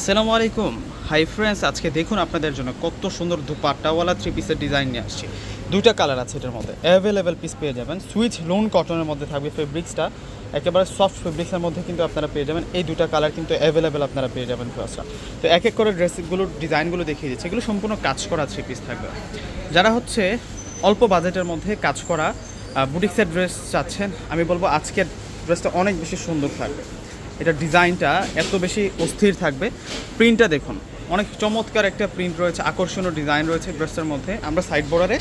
আসসালামু আলাইকুম। Hi friends আজকে দেখুন আপনাদের জন্য কত সুন্দর দুপাট্টাওয়ালা থ্রি পিসের ডিজাইন নিয়ে আসছি। দুইটা কালার আছে এটার মধ্যে। অ্যাভেলেবেল পিস পেয়ে যাবেন। সুইচ লোন কটনের মধ্যে থাকবে ফেব্রিক্সটা একেবারে সফট ফেব্রিক্সের মধ্যে কিন্তু আপনারা পেয়ে যাবেন। এই দুটা কালার কিন্তু অ্যাভেলেবেল আপনারা পেয়ে যাবেন ফার্স্টটা তো এক এক করে ড্রেসগুলোর ডিজাইনগুলো দেখিয়ে দিচ্ছে। এগুলো সম্পূর্ণ কাজ করা থ্রি পিস থাকবে। যারা হচ্ছে অল্প বাজেটের মধ্যে কাজ করা বুটিক্সের ড্রেস চাচ্ছেন, আমি বলব আজকের ড্রেসটা অনেক বেশি সুন্দর থাকবে। এটা ডিজাইনটা এত বেশি অস্থির থাকবে। প্রিন্টটা দেখুন, অনেক চমৎকার একটা প্রিন্ট রয়েছে, আকর্ষণীয় ডিজাইন রয়েছে ড্রেসটার মধ্যে। আমরা সাইড বর্ডারে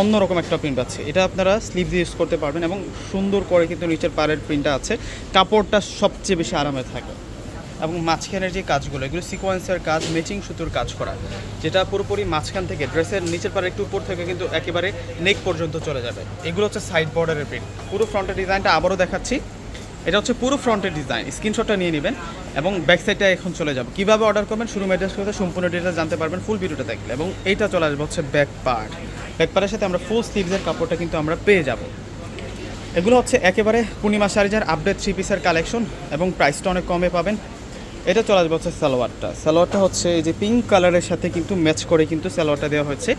অন্যরকম একটা প্রিন্ট পাচ্ছি। এটা আপনারা স্লিভ দিয়ে ইউজ করতে পারবেন এবং সুন্দর করে কিন্তু নিচের পাড়ের প্রিন্টটা আছে। কাপড়টা সবচেয়ে বেশি আরামে থাকে এবং মাঝখানের যে কাজগুলো, এগুলো সিকোয়েন্সের কাজ ম্যাচিং সুতোর কাজ করা, যেটা পুরোপুরি মাঝখান থেকে ড্রেসের নিচের পাড়ে একটু উপর থেকে কিন্তু একেবারে নেক পর্যন্ত চলে যাবে। এগুলো হচ্ছে সাইড বর্ডারের প্রিন্ট পুরো ফ্রন্টের ডিজাইনটা আবারও দেখাচ্ছি। এটা হচ্ছে পুরো ফ্রন্টের ডিজাইন। স্ক্রিনশটটা নিয়ে নেবেন এবং ব্যাক সাইডটা এখন চলে যাব। কীভাবে অর্ডার করবেন? শুরু মেড্রেস করতে সম্পূর্ণ ডিটেলস জানতে পারবেন ফুল ভিডিওটা দেখলে। এবং এইটা চলে আসবে হচ্ছে ব্যাক পার্ট ব্যাক পার্টের সাথে আমরা ফুল স্লিভসের কাপড়টা কিন্তু আমরা পেয়ে যাব। এগুলো হচ্ছে একেবারে পূর্ণিমা শাড়িজার আপডেট থ্রি পিসের কালেকশন এবং প্রাইসটা অনেক কমে পাবেন। এটা চলে আসবে হচ্ছে সালোয়ারটা। সালোয়ারটা হচ্ছে এই যে পিঙ্ক কালারের সাথে কিন্তু ম্যাচ করে কিন্তু সালোয়ারটা দেওয়া হয়েছে।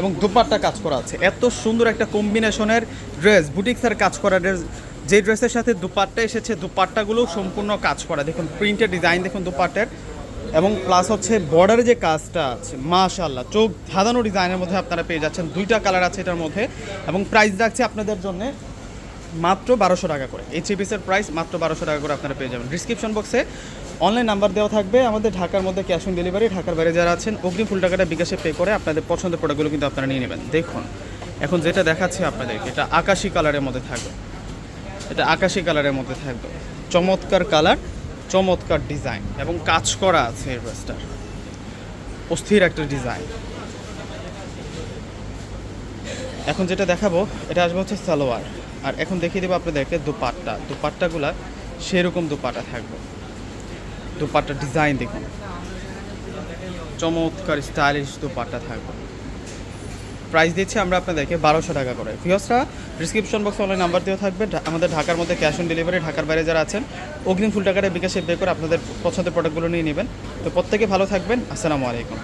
এবং দুপাট্টা কাজ করা আছে। এত সুন্দর একটা কম্বিনেশনের ড্রেস বুটিক্সের কাজ করা ড্রেস যে ড্রেসের সাথে দুপাট্টা এসেছে দুপাট্টাগুলো সম্পূর্ণ কাজ করা। দেখুন প্রিন্টের ডিজাইন দেখুন দুপাট্টার এবং প্লাস হচ্ছে বর্ডারে যে কাজটা আছে মাশাল্লাহ চোখ ধাঁধানো ডিজাইনের মধ্যে আপনারা পেয়ে যাচ্ছেন। দুইটা কালার আছে এটার মধ্যে। এবং প্রাইস রাখছে আপনাদের জন্য মাত্র বারোশো টাকা করে। এই থ্রি পিসের প্রাইস মাত্র বারোশো টাকা করে আপনারা পেয়ে যাবেন। ডিসক্রিপশন বক্সে অনলাইন নাম্বার দেওয়া থাকবে। আমাদের ঢাকার মধ্যে ক্যাশ অন ডেলিভারি ঢাকার বাইরে যারা আছেন, অগ্রিম ফুল টাকাটা বিকাশে পে করে আপনাদের পছন্দের প্রোডাক্টগুলো কিন্তু আপনারা নিয়ে নেবেন। দেখুন, এখন যেটা দেখাচ্ছি আপনাদেরকে, এটা আকাশি কালারের মধ্যে থাকবে। এটা আকাশি কালারের মধ্যে থাকবে। চমৎকার কালার, চমৎকার ডিজাইন এবং কাজ করা আছে এই ড্রেসটার। অস্থির একটা ডিজাইন। এখন যেটা দেখাবো, এটা আসবে হচ্ছে সালোয়ার। আর এখন দেখিয়ে দেবো আপনাদেরকে দুপাট্টা। দুপাট্টাগুলা সেরকম দুপাট্টা থাকবে। দুপাট্টা ডিজাইন দেখুন। চমৎকার স্টাইলিশ দুপাট্টা থাকবে। প্রাইস দিচ্ছি আমরা আপনাদেরকে বারোশো টাকা করে। ফিওসরা ডিসক্রিপশন বক্সে অনলাইন নাম্বার দেওয়া থাকবে। আমাদের ঢাকার মধ্যে ক্যাশ অন ডেলিভারি ঢাকার বাইরে যারা আছেন, অগ্রিম ফুল টাকাটা বিকাশে পে করে আপনাদের পছন্দের প্রোডাক্টগুলো নিয়ে নেবেন। তো প্রত্যেকে ভালো থাকবেন। আসসালামু আলাইকুম।